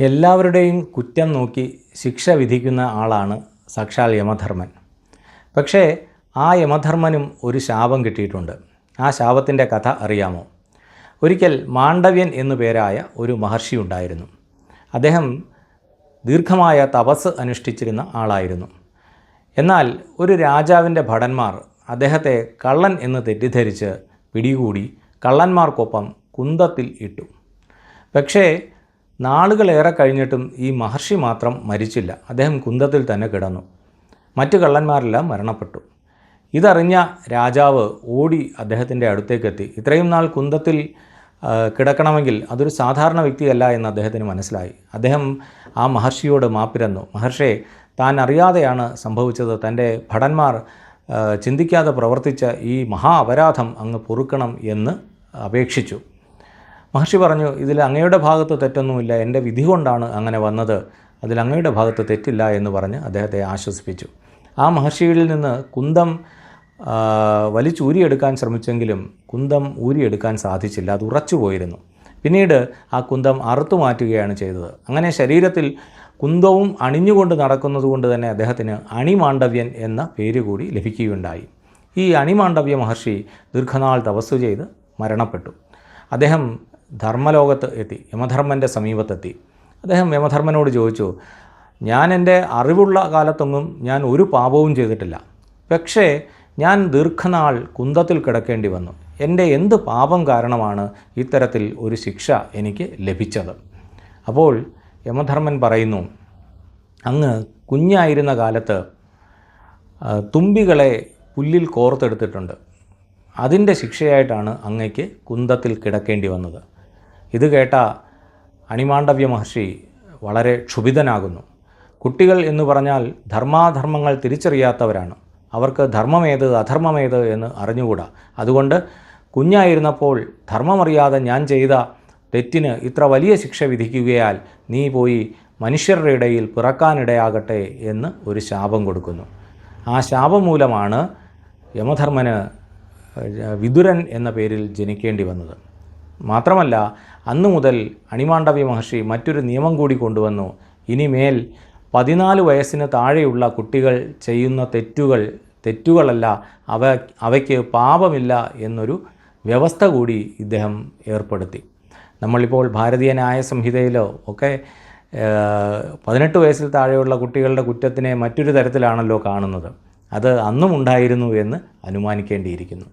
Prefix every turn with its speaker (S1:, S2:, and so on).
S1: എല്ലാവരുടെയും കുറ്റം നോക്കി ശിക്ഷ വിധിക്കുന്ന ആളാണ് സാക്ഷാൽ യമധർമ്മൻ. പക്ഷേ ആ യമധർമ്മനും ഒരു ശാപം കിട്ടിയിട്ടുണ്ട്. ആ ശാപത്തിന്റെ കഥ അറിയാമോ? ഒരിക്കൽ മാണ്ഡവ്യൻ എന്നു പേരായ ഒരു മഹർഷി ഉണ്ടായിരുന്നു. അദ്ദേഹം ദീർഘമായ തപസ് അനുഷ്ഠിച്ചിരുന്ന ആളായിരുന്നു. എന്നാൽ ഒരു രാജാവിന്റെ ഭടന്മാർ അദ്ദേഹത്തെ കള്ളൻ എന്ന് തെറ്റിദ്ധരിച്ച് പിടികൂടി കള്ളന്മാർക്കൊപ്പം കുന്തത്തിൽ ഇട്ടു. പക്ഷേ നാളുകളേറെ കഴിഞ്ഞിട്ടും ഈ മഹർഷി മാത്രം മരിച്ചില്ല. അദ്ദേഹം കുന്തത്തിൽ തന്നെ കിടന്നു. മറ്റു കള്ളന്മാരെല്ലാം മരണപ്പെട്ടു. ഇതറിഞ്ഞ രാജാവ് ഓടി അദ്ദേഹത്തിന്റെ അടുത്തേക്കെത്തി. ഇത്രയും നാൾ കുന്തത്തിൽ കിടക്കണമെങ്കിൽ അതൊരു സാധാരണ വ്യക്തിയല്ല എന്ന് അദ്ദേഹത്തിന് മനസ്സിലായി. അദ്ദേഹം ആ മഹർഷിയോട് മാപ്പിരന്നു. മഹർഷിയെ താൻ അറിയാതെയാണ് സംഭവിച്ചത്. തന്റെ ഭടന്മാർ ചിന്തിക്കാതെ പ്രവർത്തിച്ച ഈ മഹാ അപരാധം അങ്ങ് പൊറുക്കണം എന്ന് അപേക്ഷിച്ചു. മഹർഷി പറഞ്ഞു ഇതിൽ അങ്ങയുടെ ഭാഗത്ത് തെറ്റൊന്നുമില്ല. എന്റെ വിധി കൊണ്ടാണ് അങ്ങനെ വന്നത്. അതിൽ അങ്ങയുടെ ഭാഗത്ത് തെറ്റില്ല എന്ന് പറഞ്ഞ് അദ്ദേഹത്തെ ആശ്വസിപ്പിച്ചു. ആ മഹർഷിയിൽ നിന്ന് കുന്തം വലിച്ചൂരിയെടുക്കാൻ ശ്രമിച്ചെങ്കിലും കുന്തം ഊരിയെടുക്കാൻ സാധിച്ചില്ല. അത് ഉറച്ചു പോയിരുന്നു. പിന്നീട് ആ കുന്തം അറുത്തു മാറ്റുകയാണ് ചെയ്തത്. അങ്ങനെ ശരീരത്തിൽ കുന്തവും അണിഞ്ഞുകൊണ്ട് നടക്കുന്നത് കൊണ്ട് തന്നെ അദ്ദേഹത്തിന് അണിമാണ്ഡവ്യൻ എന്ന പേര് കൂടി ലഭിക്കുകയുണ്ടായി. ഈ അണിമാണ്ഡവ്യ മഹർഷി ദീർഘനാൾ തപസ്സു ചെയ്ത് മരണപ്പെട്ടു. അദ്ദേഹം ധർമ്മലോകത്ത് എത്തി യമധർമ്മന്റെ സമീപത്തെത്തി. അദ്ദേഹം യമധർമ്മനോട് ചോദിച്ചു ഞാൻ എന്റെ അറിവുള്ള കാലത്തൊന്നും ഞാൻ ഒരു പാപവും ചെയ്തിട്ടില്ല. പക്ഷേ ഞാൻ ദീർഘനാൾ കുന്തത്തിൽ കിടക്കേണ്ടി വന്നു. എന്റെ എന്ത് പാപം കാരണമാണ് ഇത്തരത്തിൽ ഒരു ശിക്ഷ എനിക്ക് ലഭിച്ചത്? അപ്പോൾ യമധർമ്മൻ പറയുന്നു അങ്ങ് കുഞ്ഞായിരുന്ന കാലത്ത് തുമ്പികളെ പുല്ലിൽ കോർത്തെടുത്തിട്ടുണ്ട്. അതിന്റെ ശിക്ഷയായിട്ടാണ് അങ്ങയ്ക്ക് കുന്തത്തിൽ കിടക്കേണ്ടി വന്നത്. ഇത് കേട്ട അണിമാണ്ഡവ്യ മഹർഷി വളരെ ക്ഷുഭിതനാകുന്നു. കുട്ടികൾ എന്ന് പറഞ്ഞാൽ ധർമാധർമ്മങ്ങൾ തിരിച്ചറിയാത്തവരാണ്. അവർക്ക് ധർമ്മമേത് അധർമ്മമേത് എന്ന് അറിഞ്ഞുകൂടാ. അതുകൊണ്ട് കുഞ്ഞായിരുന്നപ്പോൾ ധർമ്മമറിയാതെ ഞാൻ ചെയ്ത തെറ്റിന് ഇത്ര വലിയ ശിക്ഷ വിധിക്കുകയാൽ നീ പോയി മനുഷ്യരുടെ ഇടയിൽ പിറക്കാനിടയാകട്ടെ എന്ന് ഒരു ശാപം കൊടുക്കുന്നു. ആ ശാപം മൂലമാണ് യമധർമ്മന് വിതുരൻ എന്ന പേരിൽ ജനിക്കേണ്ടി വന്നത്. മാത്രമല്ല അന്നു മുതൽ അണിമാണ്ഡവ്യ മഹർഷി മറ്റൊരു നിയമം കൂടി കൊണ്ടുവന്നു. ഇനിമേൽ പതിനാല് വയസ്സിന് താഴെയുള്ള കുട്ടികൾ ചെയ്യുന്ന തെറ്റുകൾ തെറ്റുകളല്ല അവ അവയ്ക്ക് പാപമില്ല എന്നൊരു വ്യവസ്ഥ കൂടി ഇദ്ദേഹം ഏർപ്പെടുത്തി. നമ്മളിപ്പോൾ ഭാരതീയ ന്യായ സംഹിതയിലോ ഒക്കെ പതിനെട്ട് വയസ്സിൽ താഴെയുള്ള കുട്ടികളുടെ കുറ്റത്തിനെ മറ്റൊരു തരത്തിലാണല്ലോ കാണുന്നത്. അത് അന്നും ഉണ്ടായിരുന്നു എന്ന് അനുമാനിക്കേണ്ടിയിരിക്കുന്നു.